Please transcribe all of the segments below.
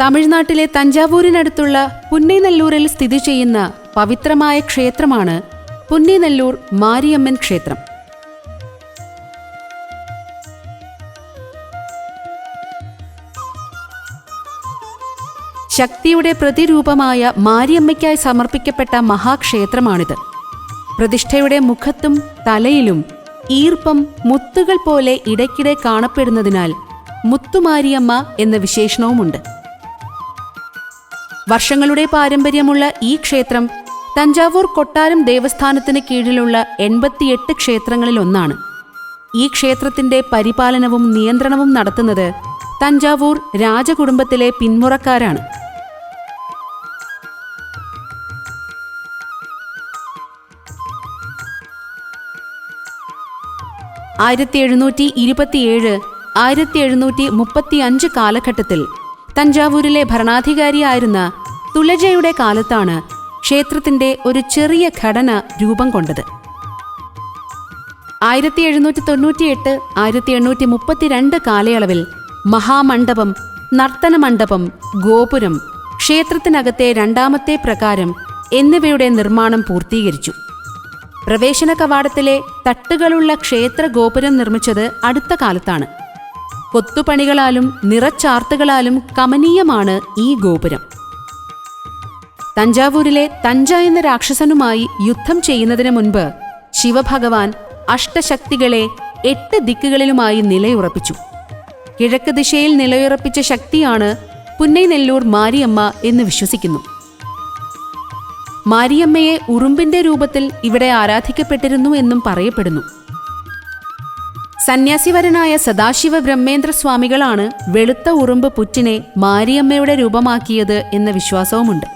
തമിഴ്നാട്ടിലെ തഞ്ചാവൂരിനടുത്തുള്ള പുന്നൈനല്ലൂരിൽ സ്ഥിതി ചെയ്യുന്ന പവിത്രമായ ക്ഷേത്രമാണ് പുന്നൈനല്ലൂർ മാരിയമ്മൻ ക്ഷേത്രം. ശക്തിയുടെ പ്രതിരൂപമായ മാരിയമ്മയ്ക്കായി സമർപ്പിക്കപ്പെട്ട മഹാക്ഷേത്രമാണിത്. പ്രതിഷ്ഠയുടെ മുഖത്തും തലയിലും ഈർപ്പം മുത്തുകൾ പോലെ ഇടയ്ക്കിടെ കാണപ്പെടുന്നതിനാൽ മുത്തുമാരിയമ്മ എന്ന വിശേഷണവുമുണ്ട്. വർഷങ്ങളുടെ പാരമ്പര്യമുള്ള ഈ ക്ഷേത്രം തഞ്ചാവൂർ കൊട്ടാരം ദേവസ്ഥാനത്തിന് കീഴിലുള്ള എൺപത്തിയെട്ട് ക്ഷേത്രങ്ങളിലൊന്നാണ് ഈ ക്ഷേത്രത്തിന്റെ പരിപാലനവും നിയന്ത്രണവും നടത്തുന്നത് തഞ്ചാവൂർ രാജകുടുംബത്തിലെ പിന്മുറക്കാരാണ്. ആയിരത്തി എഴുന്നൂറ്റി ഇരുപത്തിയേഴ് ആയിരത്തി എഴുന്നൂറ്റി മുപ്പത്തി അഞ്ച് കാലഘട്ടത്തിൽ തഞ്ചാവൂരിലെ ഭരണാധികാരിയായിരുന്ന തുലജയുടെ കാലത്താണ് ക്ഷേത്രത്തിന്റെ ഒരു ചെറിയ ഘടന രൂപം കൊണ്ടത്. ആയിരത്തി എഴുന്നൂറ്റി തൊണ്ണൂറ്റിയെട്ട് ആയിരത്തി എണ്ണൂറ്റി മുപ്പത്തിരണ്ട് കാലയളവിൽ മഹാമണ്ഡപം നർത്തന മണ്ഡപം ഗോപുരം ക്ഷേത്രത്തിനകത്തെ രണ്ടാമത്തെ പ്രകാരം എന്നിവയുടെ നിർമ്മാണം പൂർത്തീകരിച്ചു. പ്രവേശന കവാടത്തിലെ തട്ടുകളുള്ള ക്ഷേത്ര ഗോപുരം നിർമ്മിച്ചത് അടുത്ത കാലത്താണ്. കൊത്തുപണികളാലും നിറച്ചാർത്തുകളാലും കമനീയമാണ് ഈ ഗോപുരം. തഞ്ചാവൂരിലെ തഞ്ച എന്ന രാക്ഷസനുമായി യുദ്ധം ചെയ്യുന്നതിന് മുൻപ് ശിവഭഗവാൻ അഷ്ടശക്തികളെ എട്ട് ദിക്കുകളിലുമായി നിലയുറപ്പിച്ചു. കിഴക്ക് ദിശയിൽ നിലയുറപ്പിച്ച ശക്തിയാണ് പുന്നൈനെല്ലൂർ മാരിയമ്മ എന്ന് വിശ്വസിക്കുന്നു. മാരിയമ്മയെ ഉറുമ്പിന്റെ രൂപത്തിൽ ഇവിടെ ആരാധിക്കപ്പെട്ടിരുന്നു എന്നും പറയപ്പെടുന്നു. സന്യാസിവരനായ സദാശിവ ബ്രഹ്മേന്ദ്ര സ്വാമികളാണ് വെളുത്ത ഉറുമ്പ് പുറ്റിനെ മാരിയമ്മയുടെ രൂപമാക്കിയത് എന്ന വിശ്വാസവുമുണ്ട്.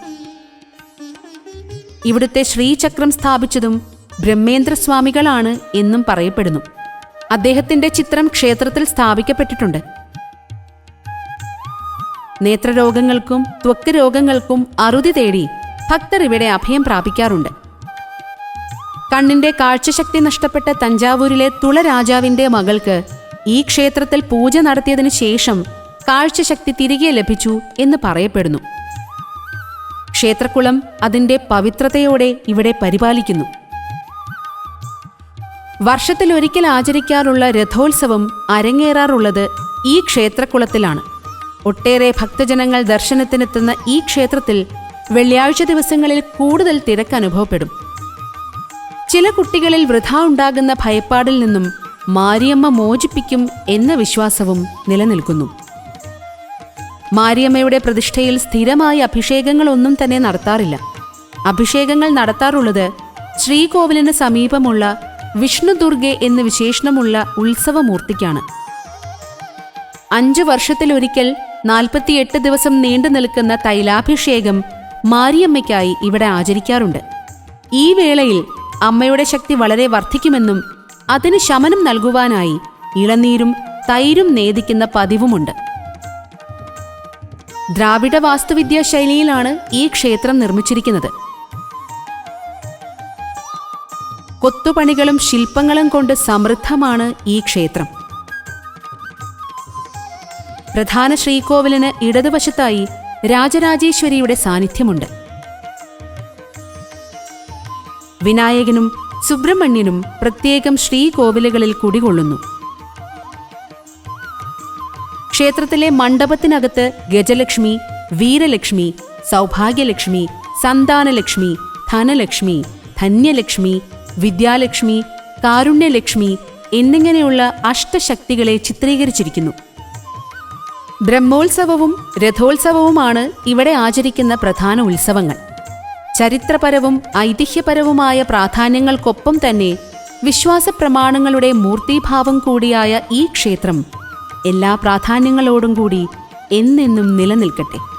ഇവിടുത്തെ ശ്രീചക്രം സ്ഥാപിച്ചതും ബ്രഹ്മേന്ദ്ര സ്വാമികളാണ് എന്നും പറയപ്പെടുന്നു. അദ്ദേഹത്തിന്റെ ചിത്രം ക്ഷേത്രത്തിൽ സ്ഥാപിക്കപ്പെട്ടിട്ടുണ്ട്. നേത്രരോഗങ്ങൾക്കും ത്വക്ക് രോഗങ്ങൾക്കും അറുതി തേടി ഭക്തർ ഇവിടെ അഭയം പ്രാപിക്കാറുണ്ട്. കണ്ണിന്റെ കാഴ്ചശക്തി നഷ്ടപ്പെട്ട തഞ്ചാവൂരിലെ തുളരാജാവിന്റെ മകൾക്ക് ഈ ക്ഷേത്രത്തിൽ പൂജ നടത്തിയതിനു ശേഷം കാഴ്ചശക്തി തിരികെ ലഭിച്ചു എന്ന് പറയപ്പെടുന്നു. ക്ഷേത്രക്കുളം അതിന്റെ പവിത്രതയോടെ ഇവിടെ പരിപാലിക്കുന്നു. വർഷത്തിൽ ഒരിക്കൽ ആചരിക്കാറുള്ള രഥോത്സവം അരങ്ങേറാറുള്ളത് ഈ ക്ഷേത്രക്കുളത്തിലാണ്. ഒട്ടേറെ ഭക്തജനങ്ങൾ ദർശനത്തിനെത്തുന്ന ഈ ക്ഷേത്രത്തിൽ വെള്ളിയാഴ്ച ദിവസങ്ങളിൽ കൂടുതൽ തിരക്ക് അനുഭവപ്പെടും. ചില കുട്ടികളിൽ വൃഥ ഉണ്ടാകുന്ന ഭയപ്പാടിൽ നിന്നും മാരിയമ്മ മോചിപ്പിക്കും എന്ന വിശ്വാസവും നിലനിൽക്കുന്നു. മാരിയമ്മയുടെ പ്രതിഷ്ഠയിൽ സ്ഥിരമായ അഭിഷേകങ്ങളൊന്നും തന്നെ നടത്താറില്ല. അഭിഷേകങ്ങൾ നടത്താറുള്ളത് ശ്രീകോവിലിന് സമീപമുള്ള വിഷ്ണുദുർഗെ എന്ന് വിശേഷണമുള്ള ഉത്സവമൂർത്തിക്കാണ്. അഞ്ചു വർഷത്തിലൊരിക്കൽ നാൽപ്പത്തിയെട്ട് ദിവസം നീണ്ടു നിൽക്കുന്ന തൈലാഭിഷേകം മാരിയമ്മയ്ക്കായി ഇവിടെ ആചരിക്കാറുണ്ട്. ഈ വേളയിൽ അമ്മയുടെ ശക്തി വളരെ വർദ്ധിക്കുമെന്നും അതിന് ശമനം നൽകുവാനായി ഇളനീരും തൈരും നേദിക്കുന്ന പതിവുമുണ്ട്. ദ്രാവിഡ വാസ്തുവിദ്യാ ശൈലിയിലാണ് ഈ ക്ഷേത്രം നിർമ്മിച്ചിരിക്കുന്നത്. കൊത്തുപണികളും ശില്പങ്ങളും കൊണ്ട് സമൃദ്ധമാണ് ഈ ക്ഷേത്രം. പ്രധാന ശ്രീകോവിലിന് ഇടതുവശത്തായി രാജരാജേശ്വരിയുടെ സാന്നിധ്യമുണ്ട്. വിനായകനും സുബ്രഹ്മണ്യനും പ്രത്യേകം ശ്രീകോവിലുകളിൽ കുടികൊള്ളുന്നു. ക്ഷേത്രത്തിലെ മണ്ഡപത്തിനകത്ത് ഗജലക്ഷ്മി വീരലക്ഷ്മി സൗഭാഗ്യലക്ഷ്മി സന്താനലക്ഷ്മി ധനലക്ഷ്മി ധന്യലക്ഷ്മി വിദ്യാലക്ഷ്മി കാരുണ്യലക്ഷ്മി എന്നിങ്ങനെയുള്ള അഷ്ടശക്തികളെ ചിത്രീകരിച്ചിരിക്കുന്നു. ബ്രഹ്മോത്സവവും രഥോത്സവവുമാണ് ഇവിടെ ആചരിക്കുന്ന പ്രധാന ഉത്സവങ്ങൾ. ചരിത്രപരവും ഐതിഹ്യപരവുമായ പ്രാധാന്യങ്ങൾക്കൊപ്പം തന്നെ വിശ്വാസ പ്രമാണങ്ങളുടെ മൂർത്തീഭാവം കൂടിയായ ഈ ക്ഷേത്രം എല്ലാ പ്രാധാന്യങ്ങളോടും കൂടി എന്നെന്നും നിലനിൽക്കട്ടെ.